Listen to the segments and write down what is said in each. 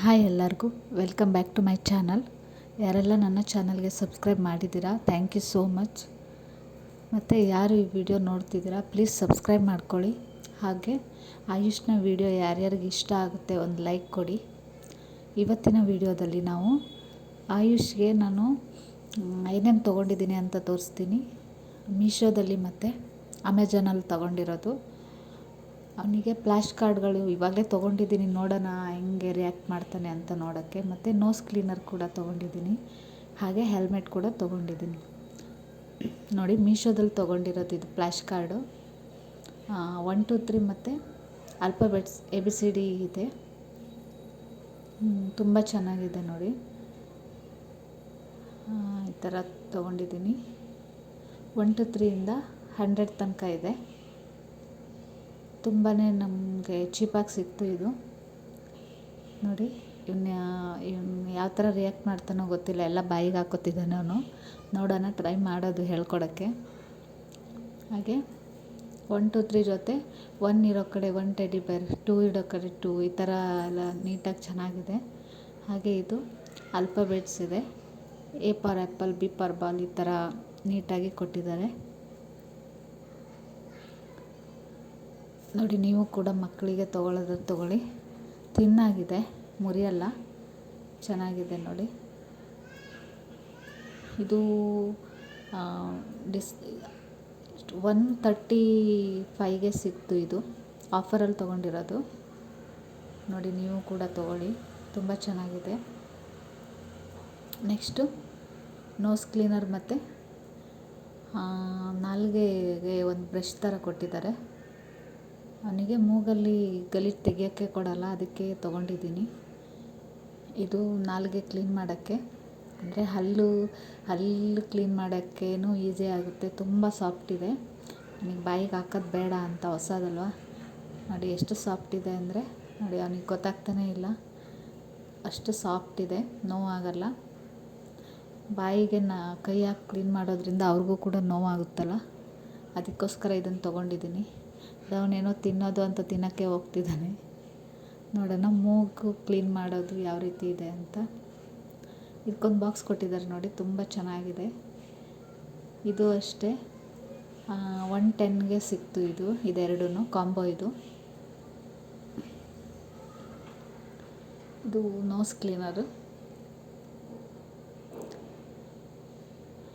Hi ಎಲ್ಲರಿಗೂ. Welcome back to my channel ಯಾರೆಲ್ಲ ನನ್ನ ಚಾನಲ್ಗೆ ಸಬ್ಸ್ಕ್ರೈಬ್ ಮಾಡಿದ್ದೀರಾ ಥ್ಯಾಂಕ್ ಯು ಸೋ ಮಚ್ ಮತ್ತು ಯಾರು ಈ ವಿಡಿಯೋ ನೋಡ್ತಿದ್ದೀರಾ ಪ್ಲೀಸ್ ಸಬ್ಸ್ಕ್ರೈಬ್ ಮಾಡ್ಕೊಳ್ಳಿ. ಹಾಗೆ, ಆಯುಷ್ನ ವಿಡಿಯೋ ಯಾರ್ಯಾರಿಗೆ ಇಷ್ಟ ಆಗುತ್ತೆ ಒಂದು ಲೈಕ್ ಕೊಡಿ. ಇವತ್ತಿನ ವಿಡಿಯೋದಲ್ಲಿ ನಾವು ಆಯುಷ್ಗೆ ನಾನು ಏನೇನು ತೊಗೊಂಡಿದ್ದೀನಿ ಅಂತ ತೋರಿಸ್ತೀನಿ. ಮೀಶೋದಲ್ಲಿ ಮತ್ತು ಅಮೆಜಾನಲ್ಲಿ ತೊಗೊಂಡಿರೋದು. ಅವನಿಗೆ ಫ್ಲ್ಯಾಶ್ ಕಾರ್ಡ್ಗಳು ಇವಾಗಲೇ ತೊಗೊಂಡಿದ್ದೀನಿ, ನೋಡೋಣ ಹೆಂಗೆ ರಿಯಾಕ್ಟ್ ಮಾಡ್ತಾನೆ ಅಂತ ನೋಡೋಕ್ಕೆ. ಮತ್ತು ನೋಸ್ ಕ್ಲೀನರ್ ಕೂಡ ತೊಗೊಂಡಿದ್ದೀನಿ, ಹಾಗೆ ಹೆಲ್ಮೆಟ್ ಕೂಡ ತೊಗೊಂಡಿದ್ದೀನಿ. ನೋಡಿ, ಮೀಶೋದಲ್ಲಿ ತೊಗೊಂಡಿರೋದು ಇದು flash card. One two three ಮತ್ತು alphabets A B C D ಇದೆ. ತುಂಬ ಚೆನ್ನಾಗಿದೆ ನೋಡಿ. ಈ ಥರ ತೊಗೊಂಡಿದ್ದೀನಿ. ಒನ್ ಟು ತ್ರೀಯಿಂದ ಹಂಡ್ರೆಡ್ ತನಕ ಇದೆ. ತುಂಬಾ ನಮಗೆ ಚೀಪಾಗಿ ಸಿಕ್ತು ಇದು. ನೋಡಿ ಇವನ್ನ ಇವ್ನು ಯಾವ ಥರ ರಿಯಾಕ್ಟ್ ಮಾಡ್ತಾನೋ ಗೊತ್ತಿಲ್ಲ. ಎಲ್ಲ ಬಾಯಿಗೆ ಹಾಕೋತಿದ್ದಾನೆ ಅವನು. ನೋಡೋಣ ಟ್ರೈ ಮಾಡೋದು ಹೇಳ್ಕೊಡೋಕ್ಕೆ. ಹಾಗೆ ಒನ್ ಟು ತ್ರೀ ಜೊತೆ ಒನ್ ಇರೋ ಕಡೆ ಒನ್ ಟೆಡಿ ಬೇರ್ ಟೂ ಇರೋ ಕಡೆ ಟೂ ಈ ಥರ ಎಲ್ಲ ನೀಟಾಗಿ ಚೆನ್ನಾಗಿದೆ. ಹಾಗೆ ಇದು ಅಲ್ಫಾಬೆಟ್ಸ್ ಇದೆ. ಎ ಪಾರ್ ಆ್ಯಪಲ್ ಬಿ ಪಾರ್ ಬಾಲ್ ಈ ಥರ ನೀಟಾಗಿ ಕೊಟ್ಟಿದ್ದಾರೆ. ನೋಡಿ, ನೀವು ಕೂಡ ಮಕ್ಕಳಿಗೆ ತೊಗೊಳೋದು ತೊಗೊಳ್ಳಿ. ತಿನ್ನಾಗಿದೆ, ಮುರಿಯಲ್ಲ. ಚೆನ್ನಾಗಿದೆ ನೋಡಿ. ಇದು ಡಿಸ್, ಒನ್ ತರ್ಟಿ ಫೈವ್ಗೆ ಸಿಕ್ತು ಇದು. ಆಫರಲ್ಲಿ ತೊಗೊಂಡಿರೋದು. ನೋಡಿ, ನೀವು ಕೂಡ ತೊಗೊಳ್ಳಿ. ತುಂಬ ಚೆನ್ನಾಗಿದೆ. ನೆಕ್ಸ್ಟು, ನೋಸ್ ಕ್ಲೀನರ್ ಮತ್ತು ನಾಲ್ಗೆಗೆ ಒಂದು ಬ್ರಷ್ ಥರ ಕೊಟ್ಟಿದ್ದಾರೆ. ಅವನಿಗೆ ಮೂಗಲ್ಲಿ ಗಲೀಜು ತೆಗಿಯೋಕ್ಕೆ ಕೊಡಲ್ಲ, ಅದಕ್ಕೆ ತೊಗೊಂಡಿದ್ದೀನಿ. ಇದು ನಾಲಿಗೆ ಕ್ಲೀನ್ ಮಾಡೋಕ್ಕೆ. ಅಂದರೆ ಹಲ್ಲು ಹಲ್ಲು ಕ್ಲೀನ್ ಮಾಡೋಕ್ಕೇನು ಈಸಿ ಆಗುತ್ತೆ. ತುಂಬ ಸಾಫ್ಟ್ ಇದೆ. ನನಗೆ ಬಾಯಿಗೆ ಹಾಕೋದು ಬೇಡ ಅಂತ ಹೊಸದಲ್ವ? ನೋಡಿ ಎಷ್ಟು ಸಾಫ್ಟ್ ಇದೆ ಅಂದರೆ, ನೋಡಿ ಅವನಿಗೆ ಗೊತ್ತಾಗ್ತಾನೆ ಇಲ್ಲ. ಅಷ್ಟು ಸಾಫ್ಟ್ ಇದೆ, ನೋವಾಗಲ್ಲ. ಬಾಯಿಗೆ ನಾ ಕೈ ಹಾಕಿ ಕ್ಲೀನ್ ಮಾಡೋದ್ರಿಂದ ಅವ್ರಿಗೂ ಕೂಡ ನೋವಾಗುತ್ತಲ್ಲ? ಅದಕ್ಕೋಸ್ಕರ ಇದನ್ನು ತೊಗೊಂಡಿದ್ದೀನಿ. ಅವನೇನೋ ತಿನ್ನೋದು ಅಂತ ತಿನ್ನೋಕ್ಕೆ ಹೋಗ್ತಿದ್ದಾನೆ. ನೋಡೋಣ, ಮೂಗು ಕ್ಲೀನ್ ಮಾಡೋದು ಯಾವ ರೀತಿ ಇದೆ ಅಂತ. ಇದಕ್ಕೊಂದು ಬಾಕ್ಸ್ ಕೊಟ್ಟಿದ್ದಾರೆ ನೋಡಿ, ತುಂಬ ಚೆನ್ನಾಗಿದೆ. ಇದು ಅಷ್ಟೇ. ಒನ್ ಟೆನ್ಗೆ ಸಿಕ್ತು ಇದು ಇದೆರಡೂ ಕಾಂಬೋ ಇದು. ಇದು ನೋಸ್ ಕ್ಲೀನರು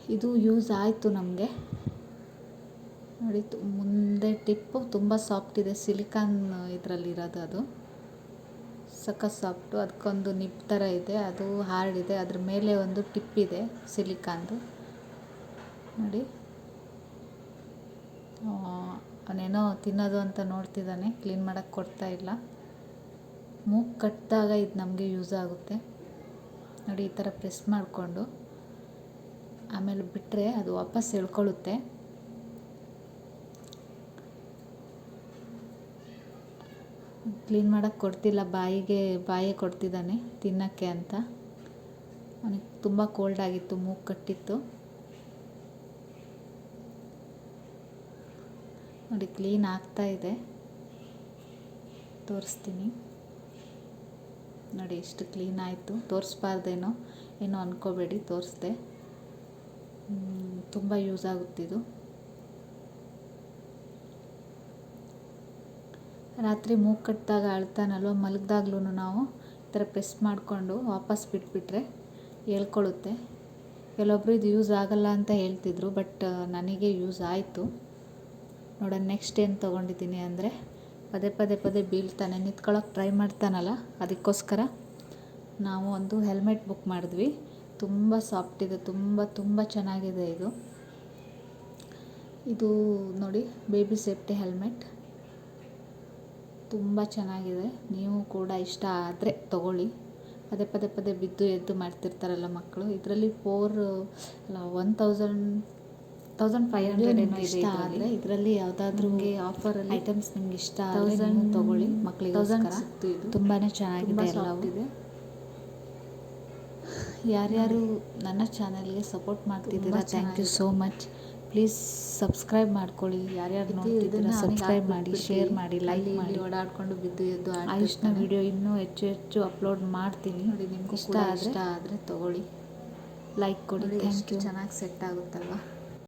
ಇದು ಯೂಸ್ ಆಯಿತು ನಮಗೆ. ನೋಡಿ ಮುಂದೆ ಟಿಪ್ಪು ತುಂಬ ಸಾಫ್ಟ್ ಇದೆ. ಸಿಲಿಕಾನ್ ಇದರಲ್ಲಿರೋದು ಅದು. ಸಖತ್ ಸಾಫ್ಟು ಅದಕ್ಕೊಂದು ನಿಪ್ ಥರ ಇದೆ. ಅದು ಹಾರ್ಡ್ ಇದೆ. ಅದ್ರ ಮೇಲೆ ಒಂದು ಟಿಪ್ ಇದೆ ಸಿಲಿಕಾನ್ದು. ನೋಡಿ. ಅವನೇನೋ ತಿನ್ನೋದು ಅಂತ ನೋಡ್ತಿದ್ದಾನೆ. ಕ್ಲೀನ್ ಮಾಡೋಕ್ಕೆ ಕೊಡ್ತಾ ಇಲ್ಲ. ಮೂಗ್ ಕಟ್ಟಿದಾಗ ಇದು ನಮಗೆ ಯೂಸ್ ಆಗುತ್ತೆ. ನೋಡಿ, ಈ ಥರ ಪ್ರೆಸ್ ಮಾಡಿಕೊಂಡು. ಆಮೇಲೆ ಬಿಟ್ಟರೆ ಅದು ವಾಪಸ್ ಎಳ್ಕೊಳ್ಳುತ್ತೆ ಕ್ಲೀನ್ ಮಾಡಕ್ಕೆ ಕೊಡ್ತಿಲ್ಲ, ಬಾಯಿಗೆ ಬಾಯಿಗೆ ಕೊಡ್ತಿದ್ದಾನೆ ತಿನ್ನೋಕ್ಕೆ ಅಂತ. ಅವನಿಗೆ ತುಂಬ ಕೋಲ್ಡ್ ಆಗಿತ್ತು, ಮೂಗು ಕಟ್ಟಿತ್ತು. ನೋಡಿ ಕ್ಲೀನ್ ಆಗ್ತಾ ಇದೆ. ತೋರಿಸ್ತೀನಿ. ನೋಡಿ, ಎಷ್ಟು ಕ್ಲೀನ್ ಆಯಿತು. ತೋರಿಸ್ಬಾರ್ದೇನೋ ಏನೋ ಅಂದ್ಕೋಬೇಡಿ ತೋರಿಸ್ದೆ. ತುಂಬ ಯೂಸ್ ಆಗುತ್ತಿದ್ದು ರಾತ್ರಿ ಮೂಗು ಕಟ್ಟಿದಾಗ ಅಳ್ತಾನಲ್ವ ಮಲಗ್ದಾಗ್ಲೂ ನಾವು ಈ ಥರ ಪ್ರೆಸ್ ಮಾಡಿಕೊಂಡು ವಾಪಸ್ ಬಿಟ್ಬಿಟ್ರೆ ಹೇಳ್ಕೊಳ್ಳುತ್ತೆ ಕೆಲವೊಬ್ರು ಇದು ಯೂಸ್ ಆಗಲ್ಲ ಅಂತ ಹೇಳ್ತಿದ್ರು, ಬಟ್ ನನಗೆ ಯೂಸ್ ಆಯಿತು. ನೋಡೋಣ, ನೆಕ್ಸ್ಟ್ ಏನು ತೊಗೊಂಡಿದ್ದೀನಿ ಅಂದರೆ ಪದೇ ಪದೇ ಪದೇ ಬೀಳ್ತಾನೆ ನಿಂತ್ಕೊಳ್ಳೋಕೆ ಟ್ರೈ ಮಾಡ್ತಾನಲ್ಲ, ಅದಕ್ಕೋಸ್ಕರ ನಾವು ಒಂದು ಹೆಲ್ಮೆಟ್ ಬುಕ್ ಮಾಡಿದ್ವಿ. ತುಂಬ ಸಾಫ್ಟ್ ಇದೆ, ತುಂಬ ತುಂಬ ಚೆನ್ನಾಗಿದೆ ಇದು. ಇದು ನೋಡಿ, ಬೇಬಿ ಸೇಫ್ಟಿ ಹೆಲ್ಮೆಟ್. ತುಂಬ ಚೆನ್ನಾಗಿದೆ. ನೀವು ಕೂಡ ಇಷ್ಟ ಆದರೆ ತಗೊಳ್ಳಿ. ಪದೇ ಪದೇ ಪದೇ ಬಿದ್ದು ಎದ್ದು ಮಾಡ್ತಿರ್ತಾರಲ್ಲ ಮಕ್ಕಳು ಇದರಲ್ಲಿ ಫೋರ್ ಅಲ್ಲ one thousand thousand five hundred ಏನೋ ಇಷ್ಟ ಆದರೆ ಇದರಲ್ಲಿ ಯಾವುದಾದ್ರೂ ಆಫರಲ್ಲಿ ಐಟಮ್ಸ್ ನಿಮ್ಗೆ ಇಷ್ಟ ತೌಸಂಡ್ ತೊಗೊಳ್ಳಿ ಇದು. ತುಂಬಾ ಚೆನ್ನಾಗಿದೆ ಎಲ್ಲವೂ. ಯಾರ್ಯಾರು ನನ್ನ ಚಾನಲ್ಗೆ ಸಪೋರ್ಟ್ ಮಾಡ್ತಿದ್ದೀರಾ thank you so much please subscribe ಮಾಡ್ಕೊಳ್ಳಿ. ಯಾರ್ಯಾರು ನೋಡ್ತಿದ್ದೀರಾ ಸಬ್ಸ್ಕ್ರೈಬ್ ಮಾಡಿ ಶೇರ್ ಮಾಡಿ ಲೈಕ್ ಮಾಡಿ. ಓಡಾಡ್ಕೊಂಡು ಬಿದ್ದು ಎದ್ದು ಆಯುಷ್ನ ವಿಡಿಯೋ ಇನ್ನೂ ಹೆಚ್ಚು ಹೆಚ್ಚು ಅಪ್ಲೋಡ್ ಮಾಡ್ತೀನಿ. ನೋಡಿ ನಿಮ್ಗೆ ಇಷ್ಟ ಇಷ್ಟ ಆದರೆ ತಗೊಳ್ಳಿ. ಲೈಕ್ ಕೊಡಿ ಥ್ಯಾಂಕ್ ಎಷ್ಟು ಯು. ಚೆನ್ನಾಗಿ ಸೆಟ್ ಆಗುತ್ತಲ್ವಾ?